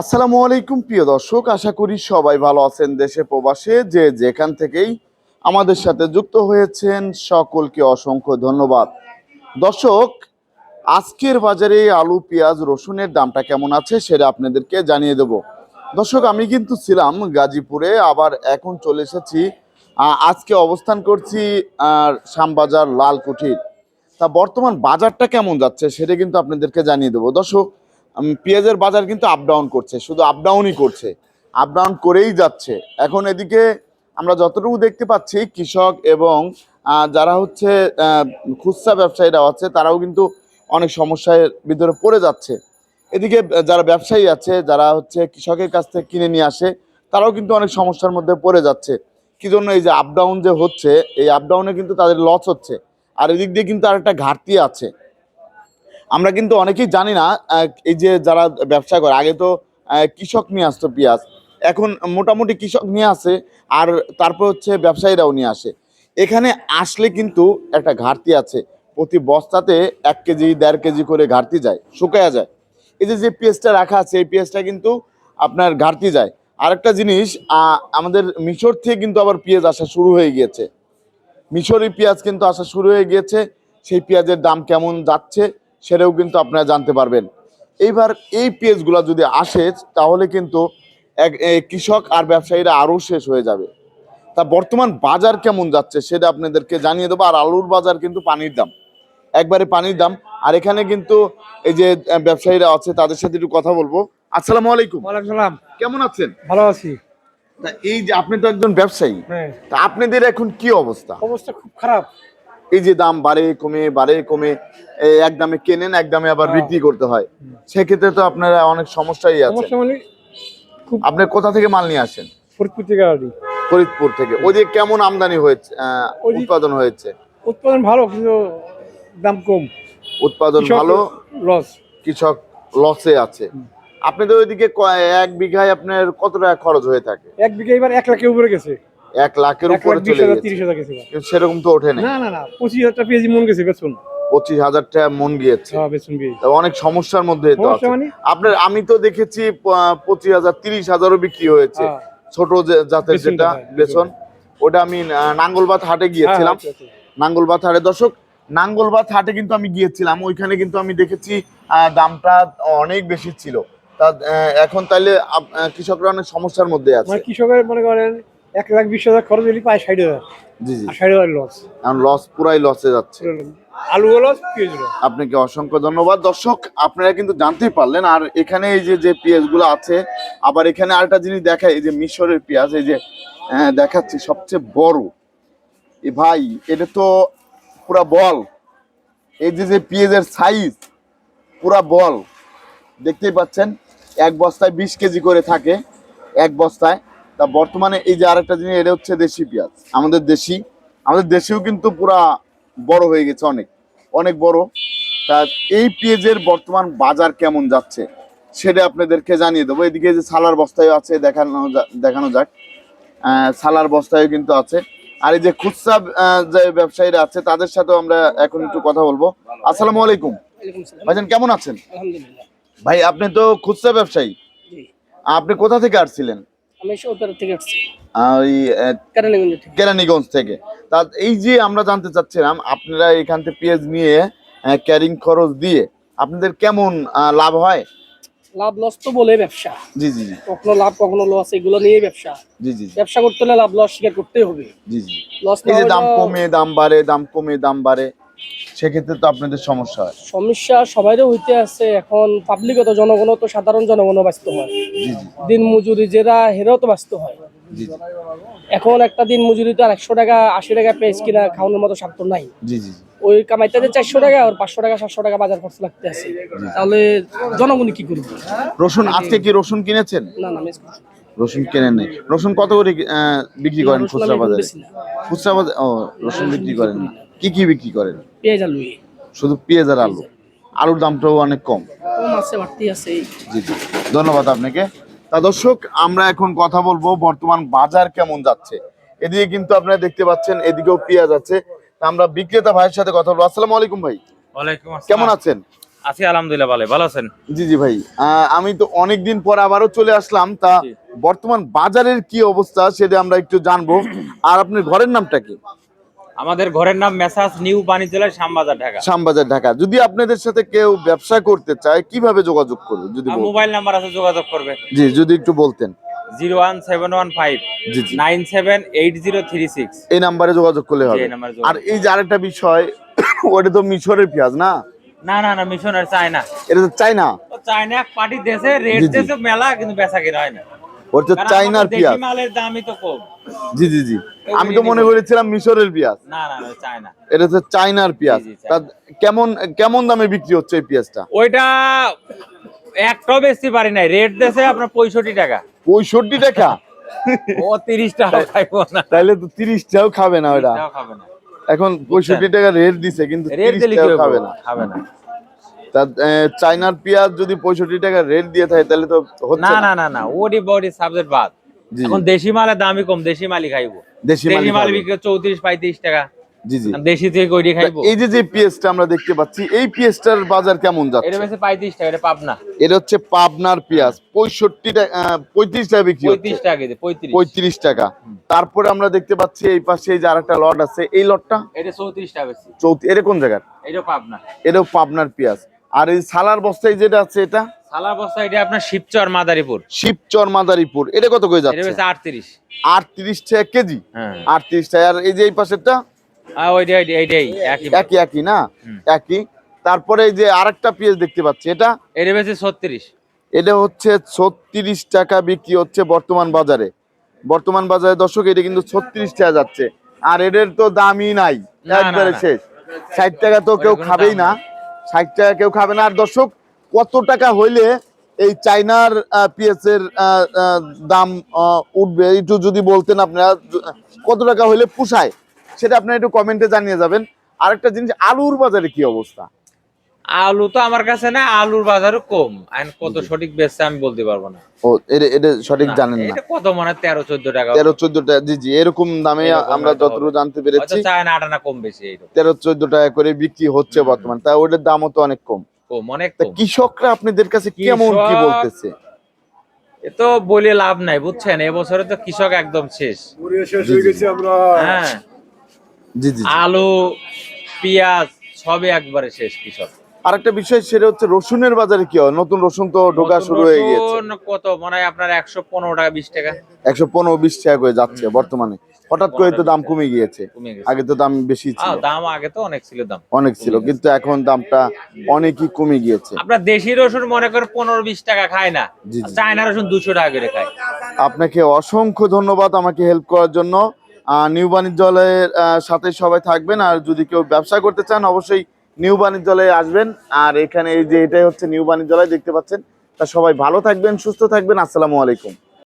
আসসালামু আলাইকুম, প্রিয় দর্শক। আশা করি সবাই ভালো আছেন দেশে, প্রবাসে। যে যেখান থেকেই আমাদের সাথে যুক্ত হয়েছেন, সকলকে অসংখ্য ধন্যবাদ। দর্শক, আজকের বাজারে আলু, পেঁয়াজ, রসুনের দামটা কেমন আছে সেটা আপনাদেরকে জানিয়ে দেব। দর্শক, আমি কিন্তু ছিলাম গাজীপুরে, আবার এখন চলে এসেছি আজকে অবস্থান করছি শ্যামবাজার লালকুঠির। তা বর্তমান বাজারটা কেমন যাচ্ছে সেটা কিন্তু আপনাদেরকে জানিয়ে দেবো। দর্শক পেঁয়াজের বাজার কিন্তু আপ ডাউন করছে, শুধু আপ ডাউনই করছে। আপ ডাউন করেই যাচ্ছে। এখন এদিকে আমরা যতটুকু দেখতে পাচ্ছি, কৃষক এবং যারা হচ্ছে খুচরা ব্যবসায়ীরা আছে, তারাও কিন্তু অনেক সমস্যার ভিতরে পড়ে যাচ্ছে। এদিকে যারা ব্যবসায়ী আছে, যারা হচ্ছে কৃষকের কাছ থেকে কিনে নিয়ে আসে, তারাও কিন্তু অনেক সমস্যার মধ্যে পড়ে যাচ্ছে। কি জন্য এই যে আপ ডাউন যে হচ্ছে, এই আপডাউনে কিন্তু তাদের লস হচ্ছে। আর এদিক দিয়ে কিন্তু আরেকটা ঘাটতি আছে। আমরা কিন্তু অনেকেই জানি না এই যে যারা ব্যবসা করে, আগে তো কৃষক নিয়ে আসতো পেঁয়াজ, এখন মোটামুটি কৃষক নিয়ে আসে, আর তারপর হচ্ছে ব্যবসায়ীরাও নিয়ে আসে। এখানে আসলে কিন্তু একটা ঘাটতি আছে, প্রতি বস্তাতে এক কেজি, দেড় কেজি করে ঘাটতি যায়, শুকায়া যায়। এই যে যে পেঁয়াজটা রাখা আছে, এই পেঁয়াজটা কিন্তু আপনার ঘাটতি যায়। আরেকটা জিনিস আমাদের মিশর থেকে কিন্তু আবার পেঁয়াজ আসা শুরু হয়ে গিয়েছে। মিশরি পেঁয়াজ কিন্তু আসা শুরু হয়ে গিয়েছে, সেই পেঁয়াজের দাম কেমন যাচ্ছে সেটাও কিন্তু আপনারা জানতে পারবেন। এইবার এই পেঁয়াজগুলো যদি আসে তাহলে কিন্তু এক কৃষক আর ব্যবসায়ীরা আরও শেষ হয়ে যাবে। তা বর্তমান বাজার কেমন যাচ্ছে সেটা আপনাদেরকে জানিয়ে দেবো। আর আলুর বাজার কিন্তু পানির দাম। একবারে পানির দাম। আর এখানে কিন্তু এই যে ব্যবসায়ীরা আছে তাদের সাথে একটু কথা বলব। আসসালামু আলাইকুম। ওয়ালাইকুম সালাম। কেমন আছেন? ভালো আছি। তা এই যে আপনি তো একজন ব্যবসায়ী। হ্যাঁ। তা আপনাদের এখন কি অবস্থা? অবস্থা খুব খারাপ। এই যে দাম বাড়ে কমে বাড়ে কমে এক দামে কেনেন এক দামে আবার হ্যাঁ। বিক্রি করতে হয়। সেক্ষেত্রে তো আপনারা অনেক সমস্যাই আছে মানে আপনি কোথা থেকে মাল নিয়ে আসেন? ফরিদপুর থেকে ফরিদপুর থেকে। ওই যে কেমন আমদানি হয়েছে উৎপাদন হয়েছে? উৎপাদন ভালো কিন্তু দাম কম। উৎপাদন ভালো? লস কৃষক লসে আছে। আপনাদের ওইদিকে এক বিঘায় আপনার কত টাকা খরচ হয়ে থাকে? এক বিঘা এবার এক লাখের উপরে গেছে। এক লাখের উপরে চলে গেছে। সেরকম তো ওঠে না না না পঁচিশ হাজার টাকা পেয়েছি মন গেছে বেচুন। পঁচিশ হাজার টাকা মন গিয়েছে। হ্যাঁ অনেক সমস্যার মধ্যে আছে। মানে? আপনার আমি তো দেখেছি পঁচিশ হাজার তিরিশ হাজারও বিক্রি হয়েছে। হ্যাঁ। ছোট জাতের যেটা বেসন ওটা আমি নাঙ্গলবাদ হাটে গিয়েছিলাম। হ্যাঁ, আচ্ছা, আচ্ছা। নাঙ্গলবাদ হাটে। দর্শক নাঙ্গলবাদ হাটে কিন্তু আমি গিয়েছিলাম। ওইখানে কিন্তু আমি দেখেছি দামটা অনেক বেশি ছিল। তা এখন তাইলে কৃষকরা অনেক সমস্যার মধ্যে আছে। মানে কৃষকের মনে করেন এক লাখ বিশ হাজার খরচ হলে পায় ষাট হাজার। জি জি। ষাট হাজার লস এখন লস পুরাই লসে যাচ্ছে। আলু লস পেঁয়াজ লস আপনাকে অসংখ্য ধন্যবাদ। দর্শক আপনারা কিন্তু জানতেই পারলেন আর এখানে এই যে যে পেঁয়াজগুলো আছে আবার এখানে আরেকটা জিনিস দেখায় এই যে মিশরের পেঁয়াজ এই যে আহ, দেখাচ্ছি সবচেয়ে বড়। এ ভাই এটা তো পুরা বল। এই যে যে পেঁয়াজের সাইজ পুরা বল। দেখতেই পাচ্ছেন এক বস্তায় বিশ কেজি করে থাকে এক বস্তায়। তা বর্তমানে এই যে আরেকটা জিনিস এটা হচ্ছে দেশি পেঁয়াজ। আমাদের দেশি আমাদের দেশেও কিন্তু পুরা বড় হয়ে গেছে অনেক অনেক বড়। তা এই পেঁয়াজের বর্তমান বাজার কেমন যাচ্ছে সেটা আপনাদেরকে জানিয়ে দেবো। এদিকে যে সালার বস্তায় আছে দেখানো দেখানো যাক। সালার বস্তায় কিন্তু আছে। আর এই যে খুচরা যে ব্যবসায়ীরা আছে তাদের সাথেও আমরা এখন একটু কথা বলব। আসসালামু আলাইকুম। ভাইজান কেমন আছেন? ভাই আপনি তো খুচরা ব্যবসায়ী। আপনি কোথা থেকে আসছিলেন? আমি থেকে আসছি। ওই কেরানীগঞ্জ কেরানীগঞ্জ থেকে। তা এই যে আমরা জানতে চাচ্ছিলাম আপনারা এখান থেকে পেঁয়াজ নিয়ে ক্যারিং খরচ দিয়ে আপনাদের কেমন লাভ হয়? লাভ লস তো বলে ব্যবসা। জি জি জি। কখনো লাভ কখনো লস এগুলো নিয়ে ব্যবসা। জি জি ব্যবসা করতে হলে লাভ লস স্বীকার করতেই হবে। জি জি। লস দাম কমে দাম বাড়ে দাম কমে দাম বাড়ে। সেক্ষেত্রে তো আপনাদের সমস্যা হয়। সমস্যা সবাইরও হইতে আছে এখন পাবলিকত জনগণ তো সাধারণ জনগণও ব্যস্ত হয়। দিন মজুরি যারা হেরাও তো ব্যস্ত হয়। এখন একটা দিন মজুরি তো আর একশো টাকা আশি টাকা পেয়েছ কিনা খাওয়ানোর মতো স্বার্থ নাই। ওই কামাইতে চারশো টাকা আর পাঁচশো টাকা সাতশো টাকা বাজার খরচ লাগতে আছে। তাহলে জনগণ কি করবে? রসুন আজকে কি রসুন কিনেছেন? না না রসুন কেনেন নাই। রসুন কত করে বিক্রি করেন খুচরা বাজারে? খুচরা বাজারে ও রসুন বিক্রি করেন না। কি কি বিক্রি করেন? পেঁয়াজ আলু। শুধু পেঁয়াজ আর আলু? আলুর দামটাও অনেক কম। কম আছে বাড়তি আছে। জি জি। ধন্যবাদ আপনাকে। তা দর্শক আমরা এখন কথা বলব বর্তমান বাজার কেমন যাচ্ছে। এদিকে কিন্তু আপনারা দেখতে পাচ্ছেন এদিকেও পেঁয়াজ আছে। তা আমরা বিক্রেতা ভাইয়ের সাথে কথা বলব। আসসালামু আলাইকুম ভাই। ওয়ালাইকুম আসসালাম। কেমন আছেন? আছি আলহামদুলিল্লাহ ভালো ভালো আছেন? জি জি ভাই। আহ, আমি তো অনেকদিন পর আবারও চলে আসলাম। তা বর্তমান বাজারের কি অবস্থা সেটা আমরা একটু জানব। আর আপনার ঘরের নামটা কি? আমাদের ঘরের নাম মেসাজ নিউ বাণিজ্যালয় শ্যামবাজার ঢাকা। শ্যামবাজার ঢাকা। যদি আপনাদের সাথে কেউ ব্যবসা করতে চায় কীভাবে যোগাযোগ করবে যদি মোবাইল নাম্বার আছে যোগাযোগ করবে। জি যদি একটু বলতেন। Zero one seven one five nine seven eight zero three six. এই নাম্বারে যোগাযোগ করলে হবে। আর এই যে আরেকটা বিষয় ওটা তো মিশরের পেঁয়াজ না? না না না মিশনের চায় না এটা তো চায়না। এক পার্টি দেশে রেট। দেশে মেলা কিন্তু বেচা কিনা হয় না। তো চাইনার পেঁয়াজ। মালের দামই তো কম। জি জি জি। আমি তো মনে করেছিলাম মিশরের পেঁয়াজ। না না এটা তো চাইনার পেঁয়াজ। তা কেমন কেমন দামে বিক্রি হচ্ছে এই পেঁয়াজটা? ওইটা একটাও বেচতে পারি নাই। রেট দেশে আপনার পঁয়ষট্টি টাকা। পঁয়ষট্টি টাকা? ও তিরিশ টাকা খাইবো না। তাইলে তো তিরিশটাও খাবে না ওটা খাবে না। এখন পঁয়ষট্টি টাকা রেট দিছে কিন্তু রেট দিলে? খাবে না। খাবে না। তা চাইনার পেঁয়াজ যদি পঁয়ষট্টি টাকা রেট দিয়ে থাকে তাহলে তো না না। না না ওডি বডি সাবজেক্ট বাদ। এখন দেশি মালের দামই কম দেশি মালই খাইবো। দেশি মাল বিক্রি চৌত্রিশ পঁয়ত্রিশ টাকা। জি জি। দেশি থেকে ওইটি খাইবো। এই যে যে পেঁয়াজটা আমরা দেখতে পাচ্ছি এই বাজার কেমন এটা টাকা এটা পাবনা। এটা হচ্ছে পাবনার পেঁয়াজ। টাকা আহ, পঁয়ত্রিশ টাকা বিক্রি হচ্ছে। পঁয়ত্রিশ টাকা টাকা। তারপরে আমরা দেখতে পাচ্ছি এই পাশে এই যে আরেকটা লট আছে এই লটটা এটা চৌত্রিশ টাকা বেশি। চৌত্রিশ এটা কোন জায়গার? এটা পাবনা। এটাও পাবনার পেঁয়াজ। আর এই সালার বস্তায় যেটা আছে এটা? সালা বস্তা এটা আপনার শিবচর মাদারীপুর। শিবচর মাদারীপুর। এটা কত করে এটা যাচ্ছে? বেশি আটত্রিশ। আটত্রিশ টাকা কেজি? হ্যাঁ। আটত্রিশ টাকা। আর এই যে এই পাশেরটা? আর ওইটা ওইটা এইটাই একই একই না? একই। তারপরে এই যে আরেকটা পেঁয়াজ দেখতে পাচ্ছি। এটা? এটা বেশি ছত্রিশ। এটা হচ্ছে ছত্রিশ টাকা বিক্রি হচ্ছে বর্তমান বাজারে। বর্তমান বাজারে দর্শক এটা কিন্তু ছত্রিশ টাকা যাচ্ছে। আর এদের তো দামই নাই। একবারে শেষ। ষাট টাকা তো কেউ খাবেই না। ষাট টাকা কেউ খাবে না। আর দর্শক, কত টাকা হইলে এই চাইনার পিএসের দাম উঠবে? একটু যদি বলতেন আপনারা কত টাকা হইলে পুষায়? সেটা আপনারা একটু কমেন্টে জানিয়ে যাবেন। আরেকটা জিনিস, আলুর বাজারে কি অবস্থা? আলু তো আমার কাছে না আলুর বাজারও কম। আর কত সঠিক বেচছে আমি বলতে পারব না। ও এটা এটা সঠিক জানেন না। এটা কত মনে তেরো চোদ্দ টাকা। তেরো চোদ্দ টাকা জি জি এরকম দামে আমরা যতটুকু জানতে পেরেছি। চায় না আটা কম বেশি এইরকম। তেরো চোদ্দ টাকা করে বিক্রি হচ্ছে বর্তমান। তা ওটার দামও তো অনেক কম। কম অনেক তা কম। কৃষকরা আপনাদের কাছে কেমন কি বলতেছে? এ তো বলে লাভ নাই বুঝছেন? এবছরে তো কৃষক একদম শেষ। শেষ হয়ে গেছি আমরা। হ্যাঁ। জি জি জি। আলু পেঁয়াজ সবই একবারে শেষ কৃষক। আরেকটা বিষয় সেটা হচ্ছে রসুনের বাজারে কি হয়? নতুন রসুন তো ঢোকা শুরু হয়ে রসুন কত? মনে হয় আপনার একশো পনেরো টাকা বিশ টাকা। একশো পনেরো বিশ টাকা করে যাচ্ছে বর্তমানে। হঠাৎ করে তো দাম কমে গিয়েছে। আগে তো দাম বেশি ছিল। দাম আগে তো অনেক ছিল দাম। অনেক ছিল কিন্তু এখন দামটা অনেকই কমে গিয়েছে। আপনার দেশি রসুন মনে করে পনেরো বিশ টাকা খায় না। চায়না রসুন দুশো টাকা করে খায়। আপনাকে অসংখ্য ধন্যবাদ আমাকে হেল্প করার জন্য। নিউ বাণিজ্যালয়ের সাথে সবাই থাকবেন। আর যদি কেউ ব্যবসা করতে চান অবশ্যই নিউ বাণিজ্যালয়ে আসবেন। আর এখানে এই যে এটাই হচ্ছে নিউ বাণিজ্যালয়, দেখতে পাচ্ছেন। তা সবাই ভালো থাকবেন, সুস্থ থাকবেন। আসসালামু আলাইকুম।